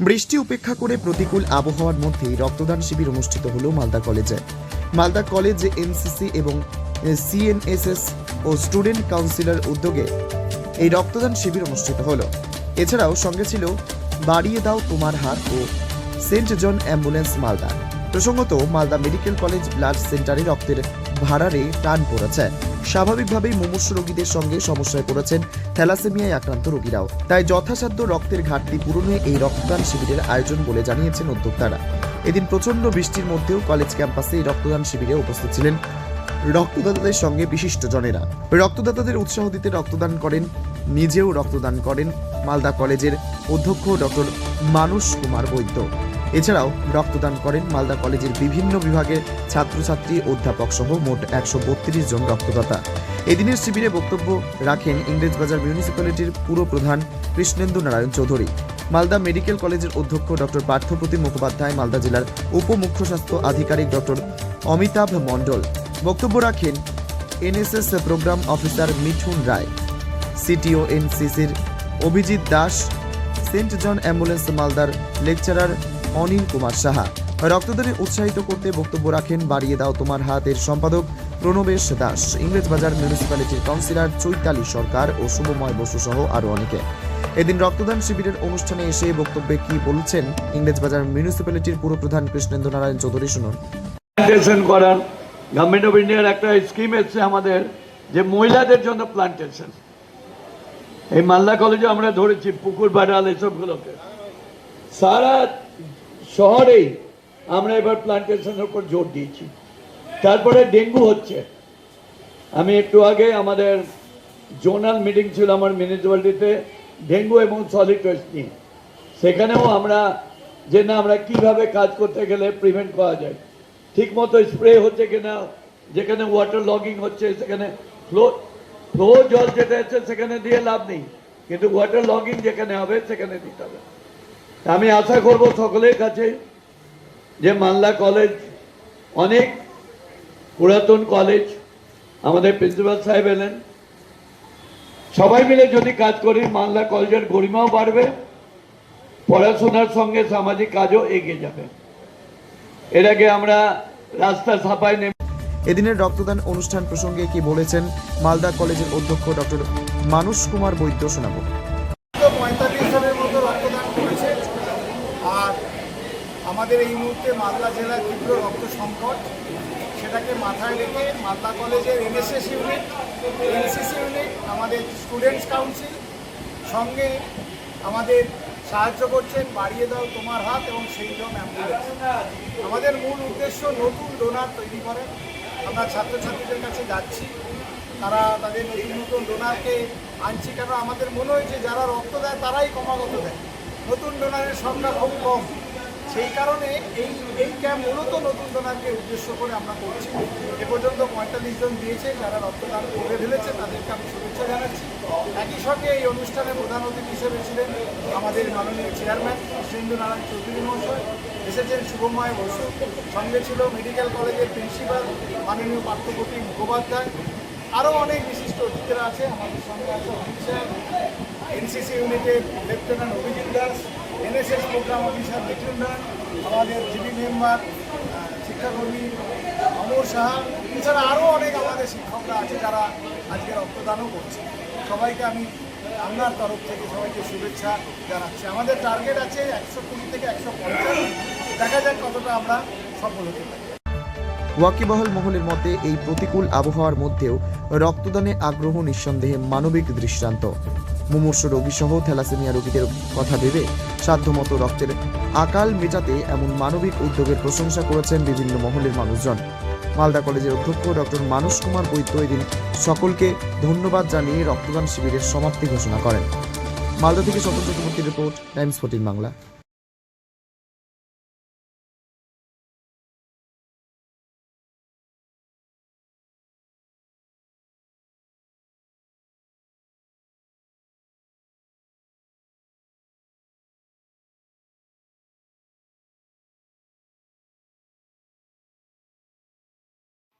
বৃষ্টি উপেক্ষা করে প্রতিকূল আবহাওয়ার মধ্যেই রক্তদান শিবির অনুষ্ঠিত হল মালদা কলেজে। মালদা কলেজ, এনসিসি এবং সিএনএসএস ও স্টুডেন্ট কাউন্সিলর উদ্যোগে এই রক্তদান শিবির অনুষ্ঠিত হল। এছাড়াও সঙ্গে ছিল বাড়িয়ে দাও তোমার হাত ও সেন্ট জন অ্যাম্বুলেন্স মালদা। প্রসঙ্গত, মালদা মেডিকেল কলেজ ব্লাড সেন্টারে রক্তের ভাড়ারে টান পড়েছে। স্বাভাবিকভাবেই মুমূর্ষু রোগীদের সঙ্গে সমস্যায় পড়েছেন থ্যালাসেমিয়ায় আক্রান্ত রোগীরাও। তাই যথাসাধ্য রক্তের ঘাটতি পূরণে এই রক্তদান শিবিরের আয়োজন বলে জানিয়েছেন উদ্যোক্তারা। এদিন প্রচণ্ড বৃষ্টির মধ্যেও কলেজ ক্যাম্পাসে এই রক্তদান শিবিরে উপস্থিত ছিলেন রক্তদাতাদের সঙ্গে বিশিষ্ট জনেরা রক্তদাতাদের উৎসাহ দিতে রক্তদান করেন, নিজেও রক্তদান করেন মালদা কলেজের অধ্যক্ষ ডক্টর মানস কুমার বৈদ্য। এছাড়াও রক্তদান করেন মালদা কলেজের বিভিন্ন বিভাগের ছাত্রছাত্রী অধ্যাপক সহ মোট একশো বত্রিশ জন রক্তদাতা। এদিনের শিবিরে বক্তব্য রাখেন ইংরেজবাজার মিউনিসিপ্যালিটির পুরপ্রধান কৃষ্ণেন্দু নারায়ণ চৌধুরী। মালদা মেডিকেল কলেজের অধ্যক্ষ ডক্টর পার্থপ্রতিম মুখোপাধ্যায় মালদা জেলার উপমুখ্য স্বাস্থ্য আধিকারিক ডক্টর অমিতাভ মণ্ডল। বক্তব্য রাখেন NSS programme officer Mithun Roy. CTO এনসিসির Abhijit Das, saint John ambulance মালদার লেকচারার অনিল কুমার সাহা। রক্তদানে উৎসাহিত করতে বক্তব্য রাখেন বাড়িয়ে দাও তোমার হাতের সম্পাদক প্রণবেশ দাস। ইংরেজবাজার মিউনিসিপ্যালিটির কাউন্সিলর চৈতালি সরকার ও শুভময় বসু সহ আরও অনেকে। এদিন রক্তদান শিবিরের অনুষ্ঠানে এসে বক্তব্যে কি বলছেন ইংরেজবাজার মিউনিসিপ্যালিটির পুরো প্রধান কৃষ্ণেন্দ্র নারায়ণ চৌধুরী শুনুন। করার গভর্নমেন্ট অফ ইন্ডিয়ার একটা স্কিম এসছে আমাদের যে মহিলাদের জন্য প্লান্টেশন এই মালদা কলেজে আমরা ধরেছি পুকুর, বাড়াল, এসবগুলোকে। সারা শহরেই আমরা এবার প্লান্টেশনের উপর জোর দিয়েছি। তারপরে ডেঙ্গু হচ্ছে। আমি একটু আগে আমাদের জোনাল মিটিং ছিল আমার মিউনিসিপ্যালিটিতে ডেঙ্গু এবং সলিড ওয়েস্ট নিয়ে। সেখানেও আমরা যে না, আমরা কীভাবে কাজ করতে গেলে প্রিভেন্ট করা যায়। ঠিক মতো স্প্রে হচ্ছে কিনা, যেখানে ওয়াটার লগিং হচ্ছে, সেখানে ফ্লো ফ্লো জল যেটা আছে, সেখানে দিয়ে লাভ নেই। কিন্তু ওয়াটার লগিং যেখানে হবে, সেখানে দিতে হবে। আমি আশা করব সকলের কাছে যে মালদা কলেজ অনেক পুরাতন কলেজ আমাদের প্রিন্সিপাল সাহেব এলেন। সবাই মিলে যদি কাজ করি, মালদা কলেজের গরিমাও বাড়বে, পড়াশোনার সঙ্গে সামাজিক কাজও এগিয়ে যাবে। এর আগে আমরা রাস্তা সাফাই নেমে এদিনের রক্তদান অনুষ্ঠান প্রসঙ্গে কি বলেছেন মালদা কলেজের অধ্যক্ষ ডক্টর মানস কুমার বৈদ্য শোনাবো তো পঁয়তাল্লিশ জনের মতো রক্তদান করেছে আর আমাদের এই মুহূর্তে মালদা জেলার তীব্র রক্ত সংকট। সেটাকে মাথায় রেখে মালদা কলেজের এনএসএস ইউনিট এনসিসি ইউনিট আমাদের স্টুডেন্টস কাউন্সিল সঙ্গে আমাদের সাহায্য করছেন। বাড়িয়ে দাও তোমার হাত এবং সেই জন অ্যাম্বুলেন্স আমাদের মূল উদ্দেশ্য নতুন ডোনার তৈরি করেন আমরা ছাত্রছাত্রীদের কাছে যাচ্ছি। তারা তাদের নতুন নতুন ডোনারকে আনছি কেন? আমাদের মনে হয়েছে যারা রক্ত দেয়, তারাই ক্রমাগত দেয়। নতুন ডোনারের সংখ্যা খুব কম। সেই কারণে এই এই ক্যাম্প মূলত নতুন ডোনারকে উদ্দেশ্য করে আমরা করছি। এ পর্যন্ত পঁয়তাল্লিশ জন দিয়েছে, যারা রক্তদান করে ফেলেছে, তাদেরকে আমি শুভেচ্ছা জানাচ্ছি। একই সঙ্গে এই অনুষ্ঠানে প্রধান অতিথি হিসেবে ছিলেন আমাদের মাননীয় চেয়ারম্যান কৃষ্ণেন্দু নারায়ণ চৌধুরী মহাশয়, এসেছেন শুভময় বসু, সঙ্গে ছিল মেডিকেল কলেজের প্রিন্সিপাল মাননীয় পার্থপ্রতিম মুখোপাধ্যায়, আরও অনেক বিশিষ্ট অতিথিরা আছে। আমাদের সঙ্গে আছে অমিত স্যার, এনসিসি ইউনিটের lieutenant Abhijit Das NSS programme officer Roy, আমাদের জিবি মেম্বার শিক্ষাকর্মী অমর সাহা, এছাড়া আরও অনেক আমাদের শিক্ষকরা আছে যারা আজকে রক্তদানও করছে। সবাইকে আমি আপনার তরফ থেকে সবাইকে শুভেচ্ছা জানাচ্ছি। আমাদের টার্গেট আছে একশো কুড়ি থেকে একশো পঞ্চাশ। দেখা যাক কতটা আমরা সফল হতে পারি। ওয়াকিবহাল মহলের মতে এই প্রতিকূল আবহাওয়ার মধ্যেও রক্তদানে আগ্রহ, নিঃসন্দেহে মানবিক দৃষ্টান্ত। মুমূর্ষ রোগী সহ থ্যালাসেমিয়া রোগীদের কথা ভেবে সাধ্যমতো রক্তের আকাল মেটাতে এমন মানবিক উদ্যোগের প্রশংসা করেছেন বিভিন্ন মহলের মানুষজন। মালদা কলেজের অধ্যক্ষ ডক্টর মানুষ কুমার বৈদ্য এদিন সকলকে ধন্যবাদ জানিয়ে রক্তদান শিবিরের সমাপ্তি ঘোষণা করেন। মালদা থেকে স্বতন্ত্র চক্রবর্তীর রিপোর্ট, টাইমস ফোর্টিন বাংলা।